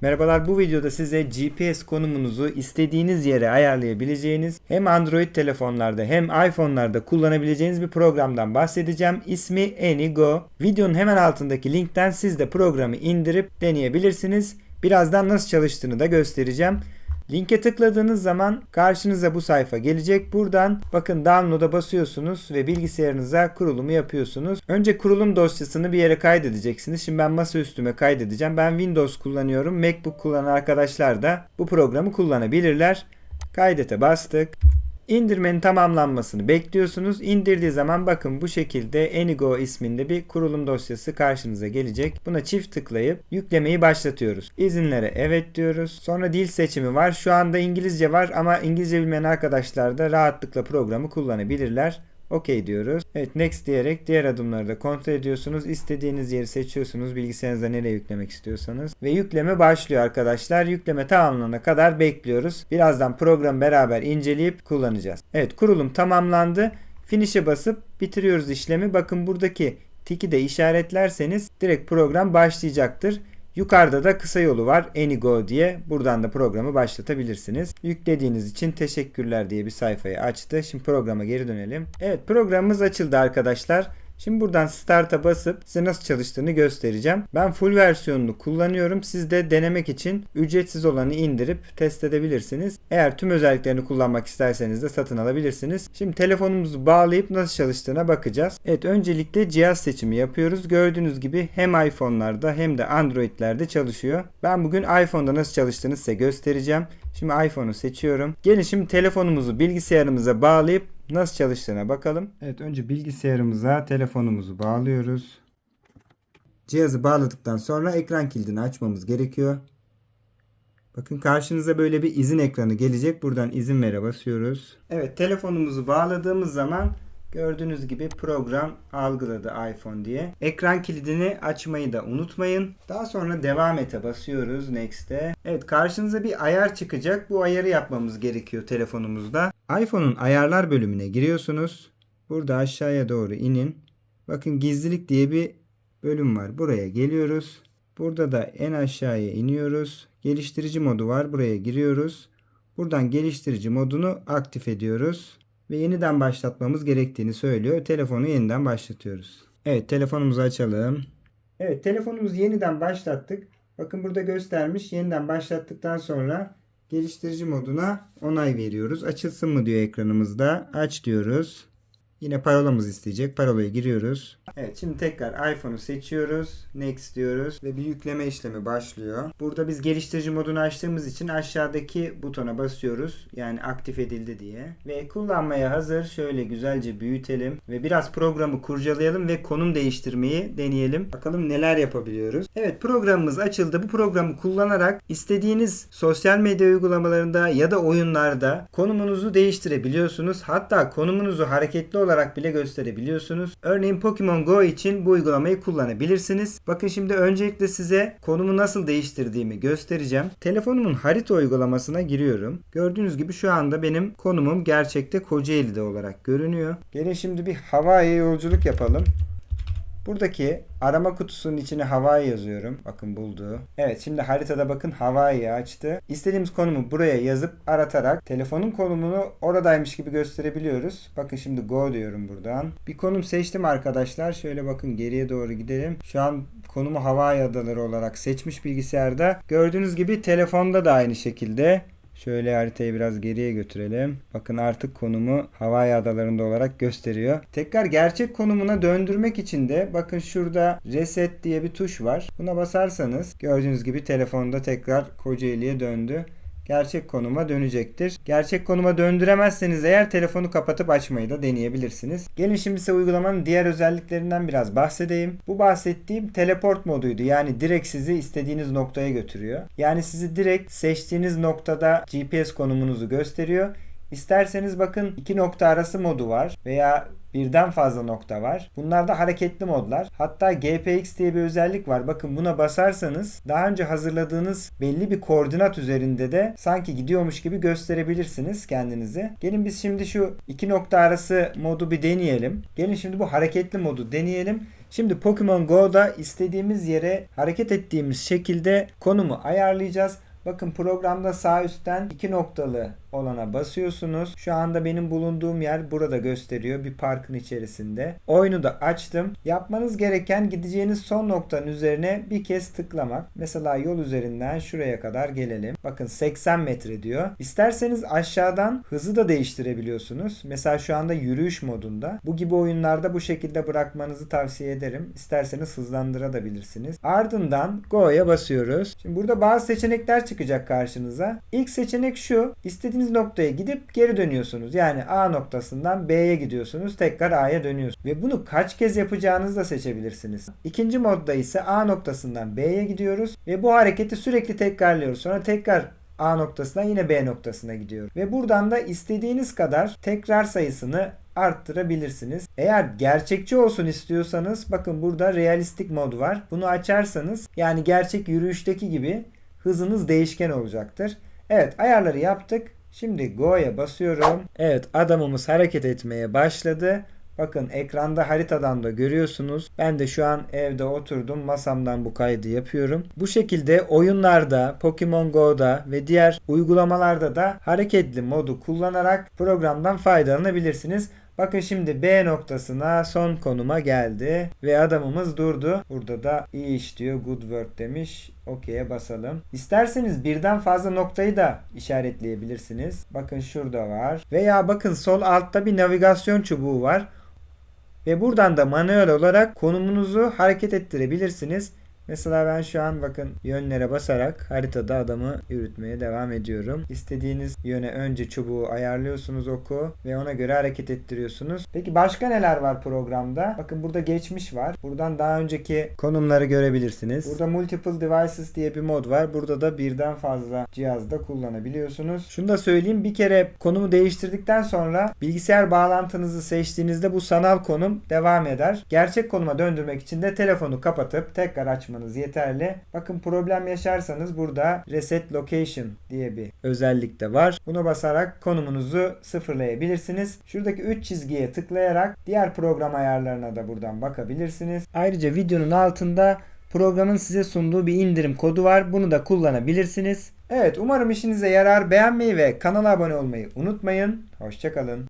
Merhabalar bu videoda size GPS konumunuzu istediğiniz yere ayarlayabileceğiniz hem Android telefonlarda hem iPhone'larda kullanabileceğiniz bir programdan bahsedeceğim. İsmi AnyGo. Videonun hemen altındaki linkten siz de programı indirip deneyebilirsiniz. Birazdan nasıl çalıştığını da göstereceğim. Linke tıkladığınız zaman karşınıza bu sayfa gelecek. Buradan bakın download'a basıyorsunuz ve bilgisayarınıza kurulumu yapıyorsunuz. Önce kurulum dosyasını bir yere kaydedeceksiniz. Şimdi ben masaüstüme kaydedeceğim. Ben Windows kullanıyorum. MacBook kullanan arkadaşlar da bu programı kullanabilirler. Kaydete bastık. İndirmenin tamamlanmasını bekliyorsunuz. İndirdiği zaman bakın bu şekilde Anygo isminde bir kurulum dosyası karşınıza gelecek. Buna çift tıklayıp yüklemeyi başlatıyoruz. İzinlere evet diyoruz. Sonra dil seçimi var. Şu anda İngilizce var ama İngilizce bilmeyen arkadaşlar da rahatlıkla programı kullanabilirler. OK diyoruz. Evet next diyerek diğer adımları da kontrol ediyorsunuz. İstediğiniz yeri seçiyorsunuz. Bilgisayarınıza nereye yüklemek istiyorsanız. Ve yükleme başlıyor arkadaşlar. Yükleme tamamlanana kadar bekliyoruz. Birazdan programı beraber inceleyip kullanacağız. Evet kurulum tamamlandı. Finish'e basıp bitiriyoruz işlemi. Bakın buradaki tiki de işaretlerseniz direkt program başlayacaktır. Yukarıda da kısa yolu var AnyGo diye. Buradan da programı başlatabilirsiniz. Yüklediğiniz için teşekkürler diye bir sayfayı açtı. Şimdi programa geri dönelim. Evet programımız açıldı arkadaşlar. Şimdi buradan Start'a basıp size nasıl çalıştığını göstereceğim. Ben full versiyonunu kullanıyorum. Siz de denemek için ücretsiz olanı indirip test edebilirsiniz. Eğer tüm özelliklerini kullanmak isterseniz de satın alabilirsiniz. Şimdi telefonumuzu bağlayıp nasıl çalıştığına bakacağız. Evet öncelikle cihaz seçimi yapıyoruz. Gördüğünüz gibi hem iPhone'larda hem de Android'lerde çalışıyor. Ben bugün iPhone'da nasıl çalıştığını size göstereceğim. Şimdi iPhone'u seçiyorum. Gelin şimdi telefonumuzu bilgisayarımıza bağlayıp nasıl çalıştığına bakalım. Evet önce bilgisayarımıza telefonumuzu bağlıyoruz. Cihazı bağladıktan sonra ekran kilidini açmamız gerekiyor. Bakın karşınıza böyle bir izin ekranı gelecek. Buradan izin vere basıyoruz. Evet telefonumuzu bağladığımız zaman Gördüğünüz gibi program algıladı iPhone diye. Ekran kilidini açmayı da unutmayın. Daha sonra devam ete basıyoruz Next'e. Evet karşınıza bir ayar çıkacak. Bu ayarı yapmamız gerekiyor telefonumuzda. iPhone'un ayarlar bölümüne giriyorsunuz. Burada aşağıya doğru inin. Bakın gizlilik diye bir bölüm var. Buraya geliyoruz. Burada da en aşağıya iniyoruz. Geliştirici modu var. Buraya giriyoruz. Buradan geliştirici modunu aktif ediyoruz ve yeniden başlatmamız gerektiğini söylüyor. Telefonu yeniden başlatıyoruz. Evet telefonumuzu açalım. Evet telefonumuzu yeniden başlattık. Bakın burada göstermiş. Yeniden başlattıktan sonra geliştirici moduna onay veriyoruz. Açılsın mı diyor ekranımızda. Aç diyoruz. Yine parolamız isteyecek. Parolayı giriyoruz. Evet şimdi tekrar iPhone'u seçiyoruz. Next diyoruz ve bir yükleme işlemi başlıyor. Burada biz geliştirici modunu açtığımız için aşağıdaki butona basıyoruz. Yani aktif edildi diye. Ve kullanmaya hazır. Şöyle güzelce büyütelim ve biraz programı kurcalayalım ve konum değiştirmeyi deneyelim. Bakalım neler yapabiliyoruz. Evet programımız açıldı. Bu programı kullanarak istediğiniz sosyal medya uygulamalarında ya da oyunlarda konumunuzu değiştirebiliyorsunuz. Hatta konumunuzu hareketli olarak bile gösterebiliyorsunuz. Örneğin Pokemon Go için bu uygulamayı kullanabilirsiniz. Bakın şimdi öncelikle size konumu nasıl değiştirdiğimi göstereceğim. Telefonumun harita uygulamasına giriyorum. Gördüğünüz gibi şu anda benim konumum gerçekte Kocaeli'de olarak görünüyor. Gelin şimdi bir Hawaii'ye yolculuk yapalım. Buradaki arama kutusunun içine Hawaii yazıyorum. Bakın buldu. Evet şimdi haritada bakın Hawaii'yi açtı. İstediğimiz konumu buraya yazıp aratarak telefonun konumunu oradaymış gibi gösterebiliyoruz. Bakın şimdi go diyorum buradan. Bir konum seçtim arkadaşlar. Şöyle bakın geriye doğru gidelim. Şu an konumu Hawaii adaları olarak seçmiş bilgisayarda. Gördüğünüz gibi telefonda da aynı şekilde Şöyle haritayı biraz geriye götürelim. Bakın artık konumu Hawaii adalarında olarak gösteriyor. Tekrar gerçek konumuna döndürmek için de bakın şurada reset diye bir tuş var. Buna basarsanız gördüğünüz gibi telefonda tekrar Kocaeli'ye döndü gerçek konuma dönecektir. Gerçek konuma döndüremezseniz eğer telefonu kapatıp açmayı da deneyebilirsiniz. Gelin şimdi size uygulamanın diğer özelliklerinden biraz bahsedeyim. Bu bahsettiğim teleport moduydu. Yani direkt sizi istediğiniz noktaya götürüyor. Yani sizi direkt seçtiğiniz noktada GPS konumunuzu gösteriyor. İsterseniz bakın iki nokta arası modu var veya birden fazla nokta var. Bunlar da hareketli modlar. Hatta GPX diye bir özellik var. Bakın buna basarsanız daha önce hazırladığınız belli bir koordinat üzerinde de sanki gidiyormuş gibi gösterebilirsiniz kendinizi. Gelin biz şimdi şu iki nokta arası modu bir deneyelim. Gelin şimdi bu hareketli modu deneyelim. Şimdi Pokemon Go'da istediğimiz yere hareket ettiğimiz şekilde konumu ayarlayacağız. Bakın programda sağ üstten iki noktalı olana basıyorsunuz. Şu anda benim bulunduğum yer burada gösteriyor bir parkın içerisinde. Oyunu da açtım. Yapmanız gereken gideceğiniz son noktanın üzerine bir kez tıklamak. Mesela yol üzerinden şuraya kadar gelelim. Bakın 80 metre diyor. İsterseniz aşağıdan hızı da değiştirebiliyorsunuz. Mesela şu anda yürüyüş modunda. Bu gibi oyunlarda bu şekilde bırakmanızı tavsiye ederim. İsterseniz hızlandırabilirsiniz. Ardından Go'ya basıyoruz. Şimdi burada bazı seçenekler çıkacak karşınıza. İlk seçenek şu. İstediğiniz noktaya gidip geri dönüyorsunuz. Yani A noktasından B'ye gidiyorsunuz. Tekrar A'ya dönüyorsunuz. Ve bunu kaç kez yapacağınızı da seçebilirsiniz. İkinci modda ise A noktasından B'ye gidiyoruz. Ve bu hareketi sürekli tekrarlıyoruz. Sonra tekrar A noktasından yine B noktasına gidiyor. Ve buradan da istediğiniz kadar tekrar sayısını arttırabilirsiniz. Eğer gerçekçi olsun istiyorsanız bakın burada realistik mod var. Bunu açarsanız yani gerçek yürüyüşteki gibi hızınız değişken olacaktır. Evet ayarları yaptık. Şimdi Go'ya basıyorum. Evet adamımız hareket etmeye başladı. Bakın ekranda haritadan da görüyorsunuz. Ben de şu an evde oturdum. Masamdan bu kaydı yapıyorum. Bu şekilde oyunlarda, Pokemon Go'da ve diğer uygulamalarda da hareketli modu kullanarak programdan faydalanabilirsiniz. Bakın şimdi B noktasına son konuma geldi ve adamımız durdu. Burada da iyi iş diyor. Good work demiş. OK'ye basalım. İsterseniz birden fazla noktayı da işaretleyebilirsiniz. Bakın şurada var. Veya bakın sol altta bir navigasyon çubuğu var. Ve buradan da manuel olarak konumunuzu hareket ettirebilirsiniz. Mesela ben şu an bakın yönlere basarak haritada adamı yürütmeye devam ediyorum. İstediğiniz yöne önce çubuğu ayarlıyorsunuz oku ve ona göre hareket ettiriyorsunuz. Peki başka neler var programda? Bakın burada geçmiş var. Buradan daha önceki konumları görebilirsiniz. Burada multiple devices diye bir mod var. Burada da birden fazla cihazda kullanabiliyorsunuz. Şunu da söyleyeyim bir kere konumu değiştirdikten sonra bilgisayar bağlantınızı seçtiğinizde bu sanal konum devam eder. Gerçek konuma döndürmek için de telefonu kapatıp tekrar açmanız yeterli. Bakın problem yaşarsanız burada reset location diye bir özellik de var. Bunu basarak konumunuzu sıfırlayabilirsiniz. Şuradaki 3 çizgiye tıklayarak diğer program ayarlarına da buradan bakabilirsiniz. Ayrıca videonun altında programın size sunduğu bir indirim kodu var. Bunu da kullanabilirsiniz. Evet umarım işinize yarar. Beğenmeyi ve kanala abone olmayı unutmayın. Hoşçakalın.